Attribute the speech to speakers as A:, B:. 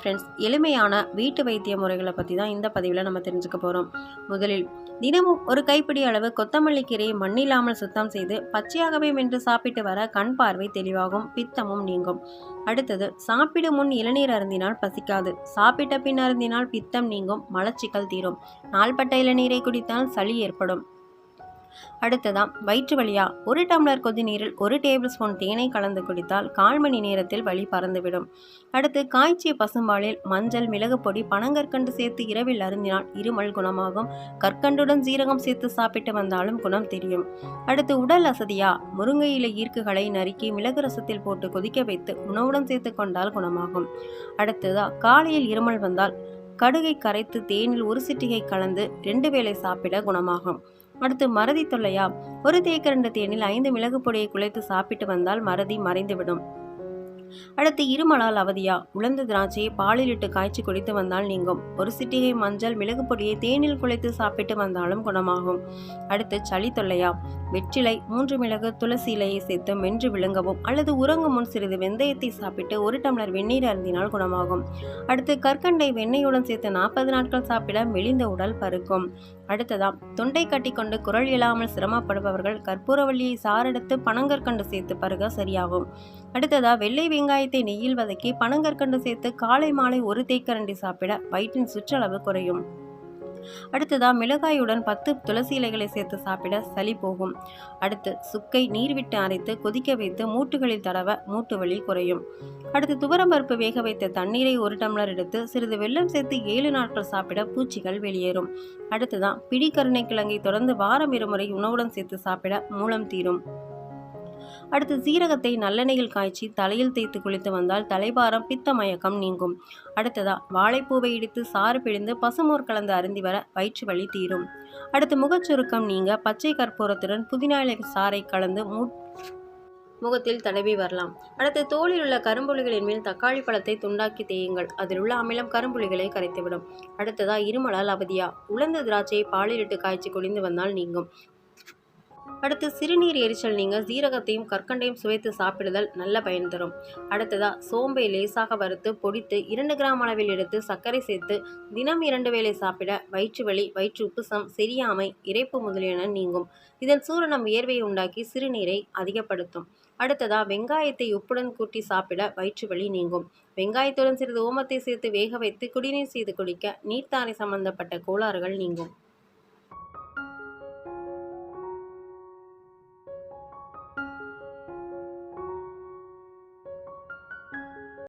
A: Friends. எளிமையான வீட்டு வைத்திய முறைகளை பற்றி தான் இந்த பதிவில் நம்ம தெரிஞ்சுக்க போகிறோம் முதலில் தினமும் ஒரு கைப்பிடி அளவு கொத்தமல்லி கீரையை மண்ணில்லாமல் சுத்தம் செய்து பச்சையாகவே மென்று சாப்பிட்டு வர கண் பார்வை தெளிவாகும் பித்தமும் நீங்கும். அடுத்தது சாப்பிட முன் இளநீர் அருந்தினால் பசிக்காது. சாப்பிட்ட பின் அருந்தினால் பித்தம் நீங்கும் மலச்சிக்கல் தீரும். நாள்பட்ட இளநீரை குடித்தால் சளி ஏற்படும். அடுத்ததாம் வயிற்று வழியா ஒரு டம்ளர் கொதிநீரில் ஒரு டேபிள் ஸ்பூன் தேனை கலந்து குடித்தால் கால் மணி நேரத்தில் வலி பறந்துவிடும். அடுத்து காய்ச்சிய பசும்பாலில் மஞ்சள் மிளகு பொடி பனங்கற்கண்டு சேர்த்து இரவில் அருந்தினால் இருமல் குணமாகும். கற்கண்டுடன் சீரகம் சேர்த்து சாப்பிட்டு வந்தாலும் குணம் தெரியும். அடுத்து உடல் அசதியா? முருங்கை இலை ஈர்க்குகளை நறுக்கி மிளகு ரசத்தில் போட்டு கொதிக்க வைத்து உணவுடன் சேர்த்து கொண்டால் குணமாகும். அடுத்ததா காலையில் இருமல் வந்தால் கடுகை கரைத்து தேனில் ஒரு சிட்டிகை கலந்து ரெண்டு வேளை சாப்பிட குணமாகும். அடுத்து மறதி தொல்லையா? ஒரு தேக்கரண்டு தேனில் ஐந்து மிளகு பொடியை குலைத்து சாப்பிட்டு வந்தால் மறதி மறைந்துவிடும். அடுத்து இருமலால் அவதியா? உலர்ந்த திராட்சையை பாலில் இட்டு காய்ச்சி குடித்து வந்தால் நீங்கும். ஒரு சிட்டிகை மஞ்சள் மிளகு பொடியை தேனில் குழைத்து சாப்பிட்டு வந்தாலும் குணமாகும். அடுத்து சளி தொல்லையா? வெற்றிலை மூன்று மிளகு துளசி இலையை சேர்த்து மென்று விழுங்கவும் அல்லது உறங்கும் முன் சிறிது வெந்தயத்தை சாப்பிட்டு ஒரு டம்ளர் வெந்நீர் அருந்தினால் குணமாகும். அடுத்து கற்கண்டை வெண்ணெயுடன் சேர்த்து நாற்பது நாட்கள் சாப்பிட மெலிந்த உடல் பருக்கும். அடுத்ததாம் தொண்டை கட்டிக்கொண்டு குரல் இல்லாமல் சிரமப்படுபவர்கள் கற்பூரவள்ளியை சாரெடுத்து பனங்கற்கண்டு சேர்த்து பருக சரியாகும். அடுத்ததா வெள்ளை வெங்காயத்தை நெய்யில் வதக்கி பனங்கற்கண்டு சேர்த்து காலை மாலை ஒரு தேக்கரண்டி சாப்பிட வயிற்றின் சுற்றளவு குறையும். அடுத்ததா மிளகாயுடன் பத்து துளசி இலைகளை சேர்த்து சாப்பிட சளி போகும். அடுத்து சுக்கை நீர்விட்டு அரைத்து கொதிக்க வைத்து மூட்டுகளில் தடவ மூட்டு வலி குறையும். அடுத்து துவரம்பருப்பு வேக வைத்த தண்ணீரை ஒரு டம்ளர் எடுத்து சிறிது வெள்ளம் சேர்த்து ஏழு நாட்கள் சாப்பிட பூச்சிகள் வெளியேறும். அடுத்ததான் பிடி கருணைக்கிழங்கை தொடர்ந்து வாரம் இருமுறை உணவுடன் சேர்த்து சாப்பிட மூலம் தீரும். அடுத்து சீரகத்தை நல்லெண்ணெயில் காய்ச்சி தலையில் தேய்த்து குளித்து வந்தால் தலைபாரம் பித்த மயக்கம் நீங்கும். அடுத்ததா வாழைப்பூவை இடித்து சாறு பிழிந்து பசுமோர் கலந்து அருந்தி வர வயிற்று வலி தீரும். அடுத்து முகச்சுருக்கம் நீங்க பச்சை கற்பூரத்துடன் புதினா சாறை கலந்து மூ முகத்தில் தடவி வரலாம். அடுத்து தோலில் உள்ள கரும்புலிகளின் மேல் தக்காளி பழத்தை துண்டாக்கி தேயுங்கள். அதில் உள்ள அமிலம் கரும்புலிகளை கரைத்துவிடும். அடுத்ததா இருமலால் அவதியா? உலர்ந்த திராட்சையை பாலிலிட்டு காய்ச்சி குளிந்து வந்தால் நீங்கும். அடுத்து சிறுநீர் எரிச்சல் நீங்க சீரகத்தையும் கற்கண்டையும் சுவைத்து சாப்பிடுதல் நல்ல பயன் தரும். அடுத்ததா சோம்பை லேசாக வறுத்து பொடித்து இரண்டு கிராம் அளவில் எடுத்து சர்க்கரை சேர்த்து தினம் இரண்டு வேளை சாப்பிட வயிற்று வலி வயிற்று உப்புசம் செரியாமை இறைப்பு முதலியன நீங்கும். இதன் சூரணம் வியர்வையை உண்டாக்கி சிறுநீரை அதிகப்படுத்தும். அடுத்ததா வெங்காயத்தை உப்புடன் கூட்டி சாப்பிட வயிற்று வலி நீங்கும். வெங்காயத்துடன் சிறிது ஓமத்தை சேர்த்து வேக வைத்து குடிநீர் செய்து குடிக்க நீர்த்தாரை சம்பந்தப்பட்ட கோளாறுகள் நீங்கும்.